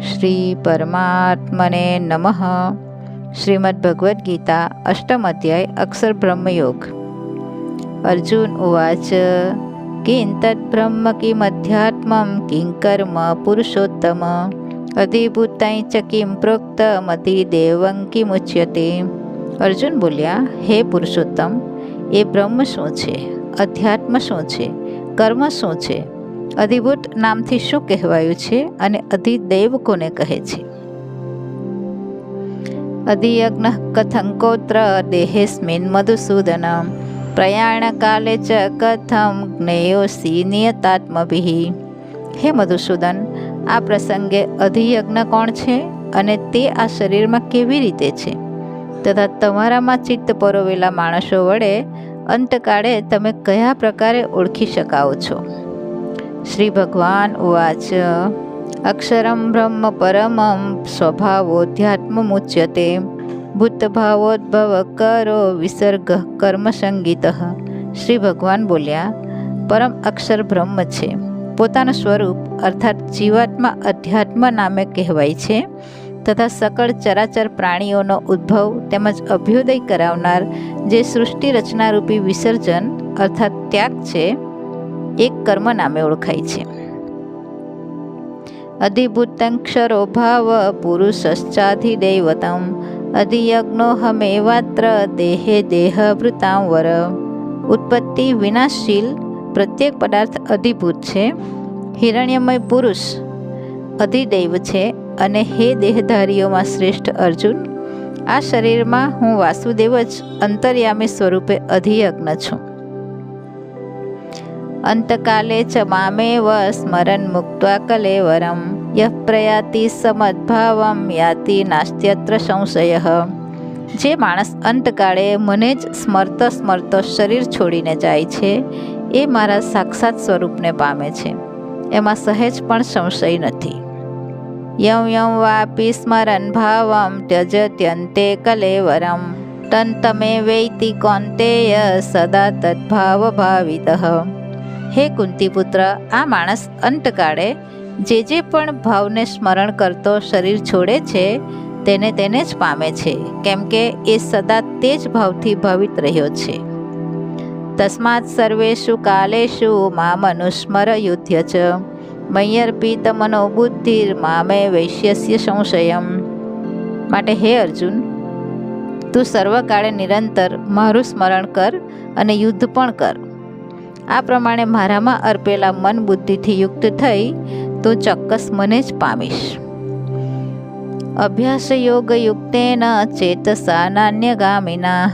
શ્રી પરમાત્મને નમઃ શ્રીમદ્ ભગવદ્ ગીતા અષ્ટમ અધ્યાય અક્ષર બ્રહ્મયોગ અર્જુન ઉવાચ કિં તદ્બ્રહ્મ કિમધ્યાત્મં કિં કર્મ પુરુષોત્તમ અધિભૂતાય ચ કિં પ્રોક્તમતિ દેવં કિમુચ્યતે અર્જુન બોલ્યા હે પુરુષોત્તમ એ બ્રહ્મ શું છે અધ્યાત્મ શું છે? કર્મ શું છે? અધિભૂત નામથી શું કહેવાયું છે? અને અધિદેવ કોને કહે છે. અધિયજ્ઞ કથંકોત્ર દેહેસ્મિન મધુસૂદન પ્રયાણકાલે ચ કથમ જ્ઞેયોસી નિયતાત્મભિ. હે મધુસૂદન, આ પ્રસંગે અધિયજ્ઞ કોણ છે? અને તે આ શરીરમાં કેવી રીતે છે? તથા તમારામાં ચિત્ત પરોવેલા માણસો વડે અંતકાળે તમે કયા પ્રકારે ઓળખી શકાવો છો? શ્રી ભગવાન ઉવાચ, અક્ષરમ બ્રહ્મ પરમમ સ્વભાવોધ્યાત્મુચ્યતે ભૂતભાવોદ્ભવ કરો વિસર્ગ કર્મ સંગીત. શ્રી ભગવાન બોલ્યા, પરમ અક્ષર બ્રહ્મ છે. પોતાનું સ્વરૂપ અર્થાત જીવાત્મા અધ્યાત્મ નામે કહેવાય છે. તથા સકળ ચરાચર પ્રાણીઓનો ઉદ્ભવ તેમજ અભ્યુદય કરાવનાર જે સૃષ્ટિ રચનારૂપી વિસર્જન અર્થાત ત્યાગ છે, એક કર્મ નામે ઓળખાય છે. અધિભૂતંક્ષરો ભાવ પુરુષશ્ચાધિદૈવતમ અધિયજ્ઞો હમેવાત્ર દેહે દેહભૃતાંવર ઉત્પત્તિ વિનાશશીલ પ્રત્યેક પદાર્થ અધિભૂત છે. હિરણ્યમય પુરુષ અધિદૈવ છે. અને હે દેહધારીઓમાં શ્રેષ્ઠ અર્જુન, આ શરીરમાં હું વાસુદેવ જ અંતર્યામી સ્વરૂપે અધિયજ્ઞ છું. અંતકાલે ચ વ સ્મરણ મુક્ત્વા કલેવરમ યહ પ્રયાતિ સમદભાવમ યાતિ નાસ્ત્યત્ર સંશય. જે માણસ અંતકાળે મને જ સ્મરત સ્મરત શરીર છોડીને જાય છે, એ મારા સાક્ષાત સ્વરૂપને પામે છે. એમાં સહેજ પણ સંશય નથી. યમ યં વાપી સ્મરન ભાવમ ત્યજત્યંતે કલેવરમ તંતમે વૈતિ કોંતેય સદા તદ્ભાવ ભાવિત હે કુંતીપુત્ર આ માણસ અંતકાળે જે જે પણ ભાવને સ્મરણ કરતો શરીર છોડે છે તેને તેને જ પામે છે કેમ કે એ સદા તે જ ભાવથી ભાવિત રહ્યો છે તસ્માત સર્વેષુ મા મનુસ્મર યુદ્ધ યુધ્ય ચ મય્યર્પિત મનોબુદ્ધિર મામે વૈશ્યસ્ય સંશયમ માટે હે અર્જુન તું સર્વકાળે નિરંતર મારું સ્મરણ કર અને યુદ્ધ પણ કર આ પ્રમાણે મારામાં અર્પેલા મન બુદ્ધિથી યુક્ત થઈ તો ચોક્કસ મને જ પામીશ અભ્યાસ યોગ યુક્તેન ચેતસા નાન્યગામિના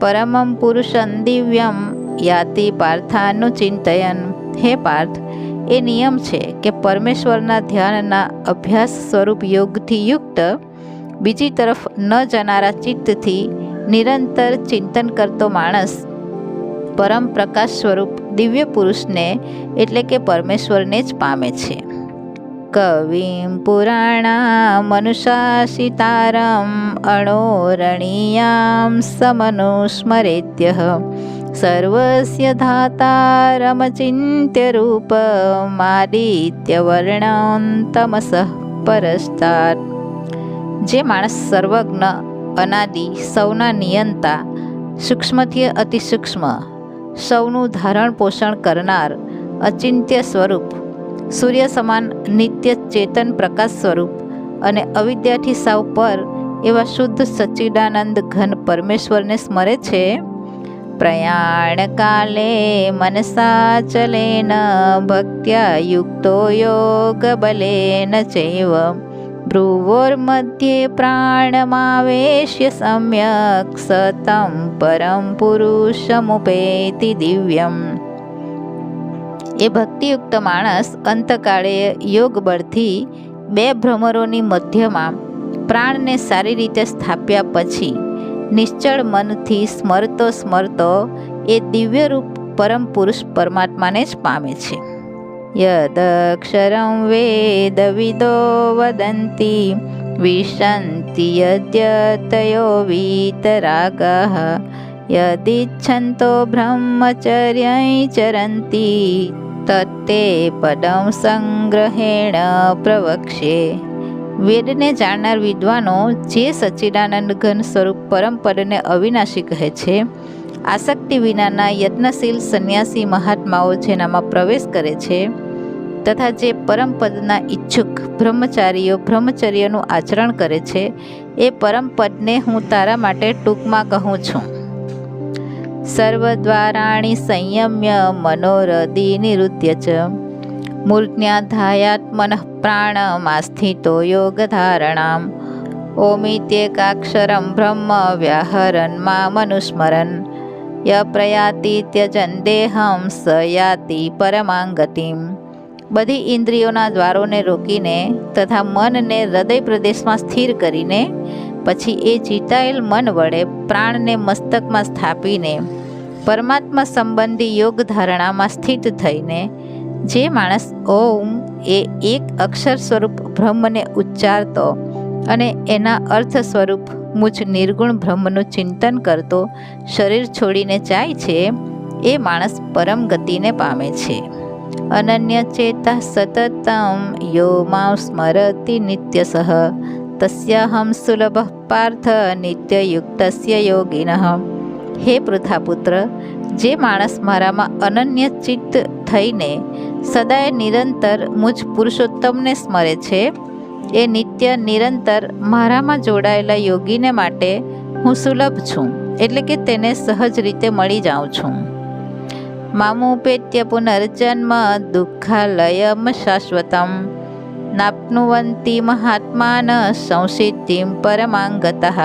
પરમમ પુરુષં દિવ્યમ યાતિ પાર્થાનું ચિંતયન હે પાર્થ એ નિયમ છે કે પરમેશ્વરના ધ્યાનના અભ્યાસ સ્વરૂપ યોગથી યુક્ત બીજી તરફ ન જનારા ચિત્તથી નિરંતર ચિંતન કરતો માણસ પરમ પ્રકાશ સ્વરૂપ દિવ્ય પુરુષને એટલે કે પરમેશ્વરને જ પામે છે. કવિમ પુરાણા મનુષાસિતારમ અણોરણીયામ સમનુસ્મરેત્ય સર્વસ્ય ધાતારમચિંત્ય રૂપમાદિત્યવર્ણં તમસઃ પરસ્તાર જે માણસ સર્વજ્ઞ અનાદિ સૌના નિયંતા સૂક્ષ્મથી અતિસૂક્ષ્મ સૌનું ધારણ પોષણ કરનાર અચિંત્ય સ્વરૂપ સૂર્ય સમાન નિત્ય ચેતન પ્રકાશ સ્વરૂપ અને અવિદ્યાથી સાવ પર એવા શુદ્ધ સચ્ચિદાનંદ ઘન પરમેશ્વરને સ્મરે છે પ્રયાણકાલે મનસા ચલેન ભક્ત્યા યુક્તો યોગ બલેન ચૈવ ભ્રુવોર્મધ્યે પ્રાણમાવેશ્ય સમ્યક સતમ પરમ પુરુષમુપેતિ દિવ્યમ એ ભક્તિયુક્ત માણસ અંતકાળે યોગ બળથી બે ભ્રમરોની મધ્યમાં પ્રાણને સારી રીતે સ્થાપ્યા પછી નિશ્ચળ મનથી સ્મરતો સ્મરતો એ દિવ્યરૂપ પરમ પુરુષ પરમાત્માને જ પામે છે. યદક્ષરં વેદવિદો વદંતી, વિશંતિ યદ્યતયો વીતરાગઃ યદિચ્છન્તો બ્રહ્મચર્ય ચરંતી, તત્તે પદમ સંગ્રહેણ પ્રવક્ષ્યે। વેદને જાણનાર વિદ્વાનો જે સચ્ચિદાનંદ ઘન સ્વરૂપ પરમપદને અવિનાશી કહે છે, આસક્તિ વિનાના યત્નશીલ સંન્યાસી મહાત્માઓ જેનામાં પ્રવેશ કરે છે, તથા જે પરમપદના ઈચ્છુક બ્રહ્મચારીઓ બ્રહ્મચર્યનું આચરણ કરે છે, એ પરમપદને હું તારા માટે ટૂંકમાં કહું છું. સર્વદ્વારાણી સંયમ્ય મનોરદી નિરુદ્ય ચ મૂર્ધ્યાધાયાત્મન પ્રાણમાસ્થિતો યોગધારણામ ઓમિત્યેકાક્ષરમ બ્રહ્મ વ્યાહરન મામનુસ્મરન ય પ્રયાતિ ત્યજન દેહમ સ યાતિ પરમાંગતિમ બધી ઇન્દ્રિયોના દ્વારોને રોકીને તથા મનને હૃદય પ્રદેશમાં સ્થિર કરીને પછી એ જીતાયેલ મન વડે પ્રાણને મસ્તકમાં સ્થાપીને પરમાત્મા સંબંધી યોગ ધારણામાં સ્થિત થઈને જે માણસ ઓમ એ એક અક્ષર સ્વરૂપ બ્રહ્મને ઉચ્ચારતો અને એના અર્થ સ્વરૂપ મુજ નિર્ગુણ બ્રહ્મનું ચિંતન કરતો, શરીર છોડીને જાય છે, એ માણસ પરમ ગતિને પામે છે. અનન્ય ચેતા સતતમ યો માં સ્મરતિ નિત્યસહ, તસ્યાહમ સુલભ પાર્થ નિત્યયુક્તસ્ય યોગિન. હે પૃથાપુત્ર, જે માણસ મારામાં અનન્ય ચિત્ત થઈને સદાય નિરંતર મુજ પુરુષોત્તમને સ્મરે છે. એ નિત્ય નિરંતર મારામાં જોડાયેલા યોગીને માટે હું સુલભ છું, એટલે કે તેને સહજ રીતે મળી જાઉં છું. મામુપેત્ય પુનર્જન્મ દુઃખાલયમ શાશ્વતમ. નાપ્નુવંતી મહાત્માન સંસિદ્ધિમ પરમાંગતઃ.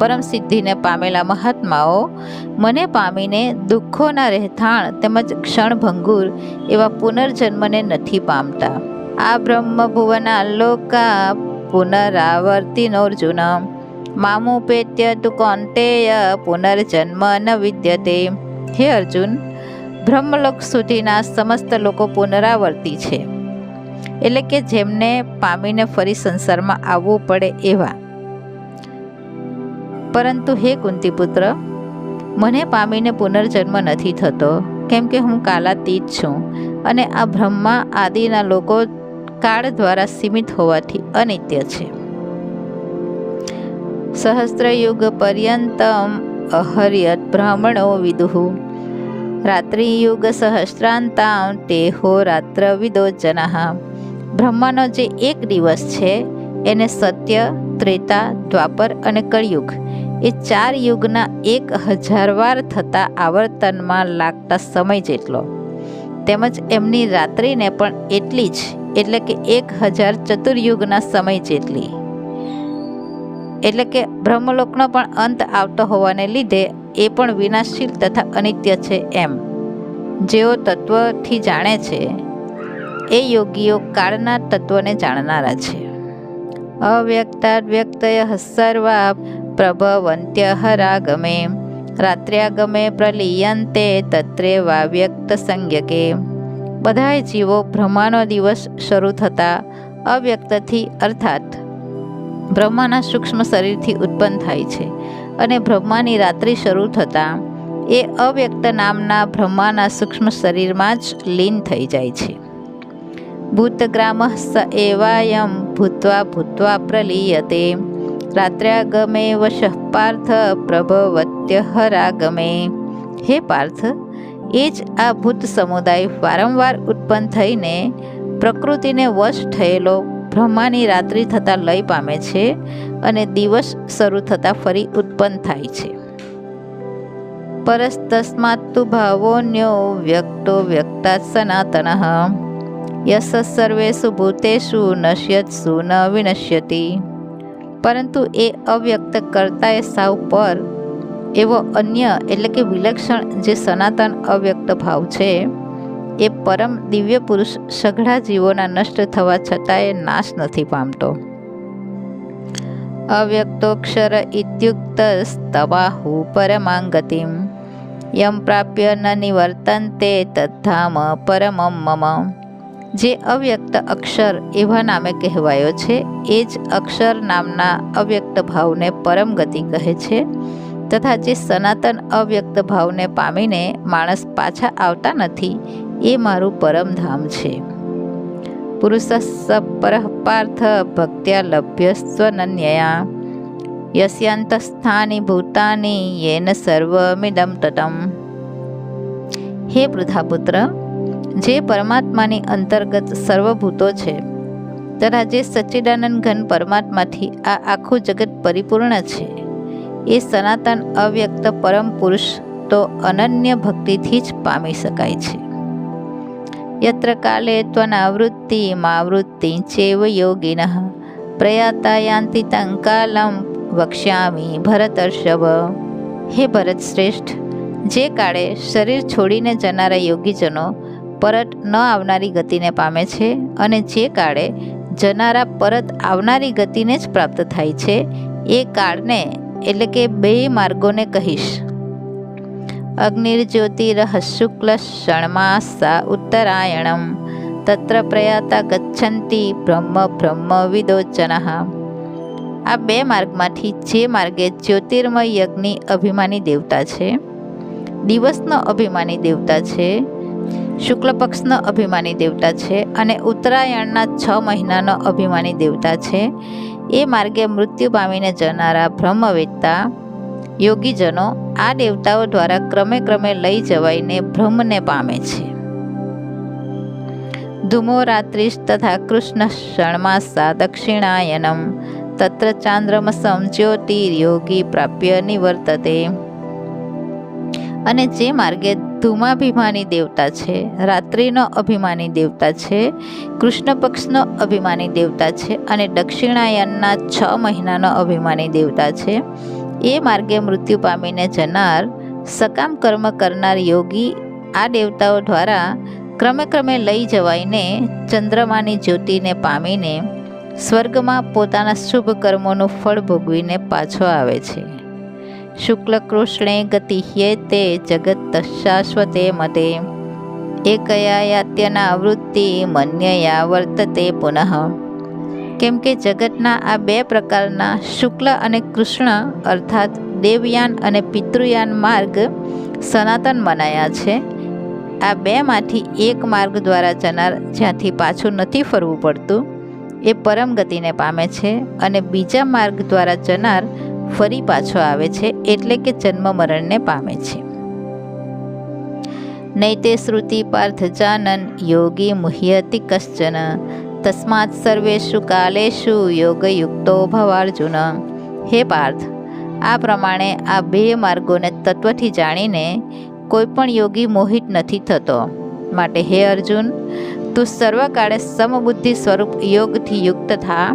પરમ સિદ્ધિને પામેલા મહાત્માઓ, મને પામીને દુઃખોના રહેઠાણ તેમજ ક્ષણભંગુર એવા પુનર્જન્મને નથી પામતા. આ બ્રહ્મ ભુવના લોકા પુનરાવર્તિનોર્જુન મામુપેત્ય તુ કોંતેય પુનર્જન્મ ન વિદ્યતે. હે અર્જુન, બ્રહ્મલોક સુધીના સમસ્ત લોકો પુનરાવર્તી છે. એટલે કે જેમને પામીને ફરી સંસારમાં આવવું પડે એવા. પરંતુ હે કુંતીપુત્ર, મને પામીને પુનર્જન્મ નથી થતો, કેમ કે હું કાલાતીત છું અને આ બ્રહ્મા આદિના લોકો કાળ દ્વારા સીમિત હોવાથી અનિત્ય છે. સહસ્ત્રયુગ પર્યંતમ અહર્યત બ્રાહ્મણો વિદુહુ રાત્રિયુગ સહસ્ત્રાંતામ તેહો રાત્રવિદો વિદો બ્રહ્માનો જે એક દિવસ છે એને સત્ય, ત્રેતા, દ્વાપર અને કળયુગ એ ચાર યુગના એક હજાર વાર થતા આવર્તનમાં લાગતા સમય જેટલો. તેમજ એમની રાત્રિને પણ એટલી જ, એટલે કે એક હજાર ચતુર્યુગના સમય જેટલી. એટલે કે બ્રહ્મલોકનો પણ અંત આવતો હોવાને લીધે એ પણ વિનાશશીલ તથા અનિત્ય છે એમ. જેઓ તત્વથી જાણે છે, એ યોગીઓ કાળના તત્વને જાણનારા છે. અવ્યક્તાવ્યક્તય સર્વા પ્રભવંત્ય હરાગમે રાત્ર્યાગમે પ્રલીયંતે તત્રે વાવ્યક્ત સંજ્ઞકે બધાય જીવો બ્રહ્માનો દિવસ શરૂ થતા અવ્યક્તથી અર્થાત બ્રહ્માના સૂક્ષ્મ શરીરથી ઉત્પન્ન થાય છે અને બ્રહ્માની રાત્રિ શરૂ થતાં એ અવ્યક્ત નામના બ્રહ્માના સૂક્ષ્મ શરીરમાં જ લીન થઈ જાય છે. ભૂતગ્રામ સ એવાયમ ભૂત્વા ભૂત્વા પ્રલીયતે રાત્ર્યાગમે વશ પાર્થ પ્રભવત્ય હરાગમે હે પાર્થ એ જ આ ભૂત સમુદાય વારંવાર ઉત્પન્ન થઈને પ્રકૃતિને વશ થયેલો બ્રહ્માની રાત્રિ થતાં લય પામે છે અને દિવસ શરૂ થતાં ફરી ઉત્પન્ન થાય છે. પરસ્તસ્માત તુ ભાવોન્યો વ્યક્તો વ્યક્તા સનાતન. યસ સર્વેષુ ભૂતેષુ નશ્યત્સુ ન વિનશ્યતિ પરંતુ એ અવ્યક્ત કરતાએ સાવ પર એવો અન્ય એટલે કે વિલક્ષણ જે સનાતન અવ્યક્ત ભાવ છે એ પરમ દિવ્ય પુરુષ સઘળા જીવોના નષ્ટ થવા છતાંય નાશ નથી પામતો અવ્યક્તોક્ષર ઇત્યુક્ત સ્તવાહુ પરમાંગતિમ યમ પ્રાપ્ય ન નિવર્તન્તે તદ્ધામ પરમમ મમ જે અવ્યક્ત અક્ષર એવા નામે કહેવાયો છે, એ જ અક્ષર નામના અવ્યક્ત ભાવને પરમ ગતિ કહે છે તથા જે સનાતન અવ્યક્ત ભાવને પામીને માણસ પાછા આવતા નથી, એ મારું પરમધામ છે. પુરુષસ્સ પરઃ પાર્થ ભક્ત્યા લભ્ય સ્વનન્યયા યસ્યાંતસ્થાની ભૂતાની યેન સર્વમિદમ તટમ। હે વૃદ્ધાપુત્ર જે પરમાત્માની અંતર્ગત સર્વભૂતો છે. તથા જે સચ્ચિદાનંદ ઘન પરમાત્માથી આ આખું જગત પરિપૂર્ણ છે. એ સનાતન અવ્યક્ત પરમ પુરુષ તો અનન્ય ભક્તિથી જ પામી શકાય છે. યત્ર કાલે ત્વનાવૃત્તિ માવૃત્તિ ચેવ યોગિન પ્રયાતા યાંતિ તંકાલમ વક્ષ્યામી ભરતર્ષભ। હે ભરત શ્રેષ્ઠ, જે કાળે શરીર છોડીને જનારા યોગીજનો પરત ન આવનારી ગતિને પામે છે અને જે કાળે જનારા પરત આવનારી ગતિને જ પ્રાપ્ત થાય છે, એ કાળને એટલે કે બે માર્ગોને કહીશ. અગ્નિર્જ્યોતિરહ શુક્લ ષણમાસા ઉત્તરાયણમ, તત્ર પ્રયાતા ગચ્છંતી બ્રહ્મ બ્રહ્મ વિદોચન. આ બે માર્ગમાંથી જે માર્ગે જ્યોતિર્મય યજ્ઞની અભિમાની દેવતા છે, દિવસનો અભિમાની દેવતા છે શુક્લ પક્ષનો અભિમાની દેવતા છે અને ઉત્તરાયણના છ મહિનાનો અભિમાની દેવતા છે. એ માર્ગે મૃત્યુ પામીને જનારા બ્રહ્મવેત્તા યોગીજનો આ દેવતાઓ દ્વારા ક્રમે ક્રમે લઈ જવાઈને બ્રહ્મને પામે છે. ધૂમો રાત્રિશ તથા કૃષ્ણ ષણમાસા દક્ષિણાયનમ તત્ર ચાંદ્રમસમ જ્યોતિર્યોગી પ્રાપ્ય નિવર્તતે. અને જે માર્ગે ધૂમાભિમાની દેવતા છે. રાત્રિનો અભિમાની દેવતા છે. કૃષ્ણ પક્ષનો અભિમાની દેવતા છે અને દક્ષિણાયનના છ મહિનાનો અભિમાની દેવતા છે. એ માર્ગે મૃત્યુ પામીને જનાર, સકામ કર્મ કરનાર યોગી આ દેવતાઓ દ્વારા ક્રમે ક્રમે લઈ જવાઈને ચંદ્રમાની જ્યોતિને પામીને સ્વર્ગમાં પોતાના શુભ કર્મોનું ફળ ભોગવીને પાછો આવે છે. શુક્લ કૃષ્ણે ગતિ તે જગત શાશ્વતે મતે. એકયા યાત્યના વૃત્તિ મન્યયા વર્તતે પુનઃ. કેમ કે જગતના આ બે પ્રકારના શુક્લ અને કૃષ્ણ, અર્થાત દેવયાન અને પિતૃયાન માર્ગ સનાતન મનાયા છે. આ બેમાંથી એક માર્ગ દ્વારા જનાર જ્યાંથી પાછું નથી ફરવું પડતું, એ પરમ ગતિને પામે છે અને બીજા માર્ગ દ્વારા જનાર ફરી પાછો આવે છે એટલે કે જન્મ મરણને પામે છે. નૈતે શ્રુતિ પાર્થ જાનન, યોગી મુહ્યતિ કશ્ચન, તસ્માત સર્વેષુ કાલેષુ યોગયુક્તો ભવાર્જુન. હે પાર્થ, આ પ્રમાણે આ બે માર્ગોને તત્વથી જાણીને કોઈ પણ યોગી મોહિત નથી થતો. માટે હે અર્જુન, તું સર્વકાળે સમબુદ્ધિ સ્વરૂપ યોગથી યુક્ત થા.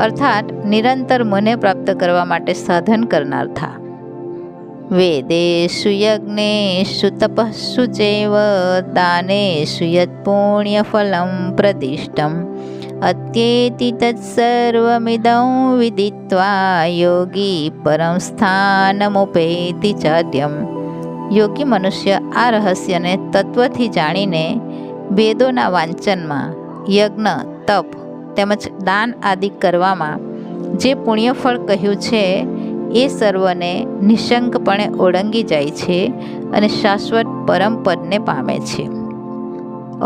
અર્થાત નિરંતર મને પ્રાપ્ત કરવા માટે સાધન કરનાર થા. વેદેષુ યજ્ઞેષુ તપસ્સુ ચૈવ દાનેષુ યત પુણ્યફલમ પ્રદિષ્ટમ. અત્યેતિ તત્સર્વમિદં વિદિત્વા યોગી પરમ સ્થાનમુપેતિ ચાર્યમ યોગી મનુષ્ય આ રહસ્યને તત્વથી જાણીને વેદોના વાંચનમાં યજ્ઞ, તપ તેમજ દાન આદિ કરવામાં જે પુણ્યફળ કહ્યું છે, એ સર્વને નિશંકપણે ઓળંગી જાય છે અને શાશ્વત પરમ પદને પામે છે.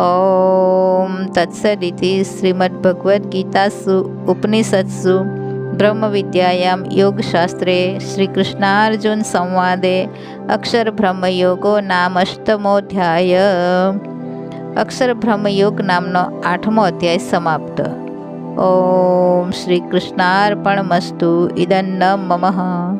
ઓમ તત્સદિતિ શ્રીમદ ભગવદ્ ગીતાસુ ઉપનિષત્સુ બ્રહ્મ વિદ્યાયામ યોગશાસ્ત્રે શ્રી કૃષ્ણાર્જુન સંવાદે અક્ષર બ્રહ્મયોગો નામ અષ્ટમોધ્યાય અક્ષર બ્રહ્મયોગ નામનો આઠમો અધ્યાય સમાપ્ત. ઓમ શ્રી કૃષ્ણાર્પણમસ્તુ ઇદન્ન મમઃ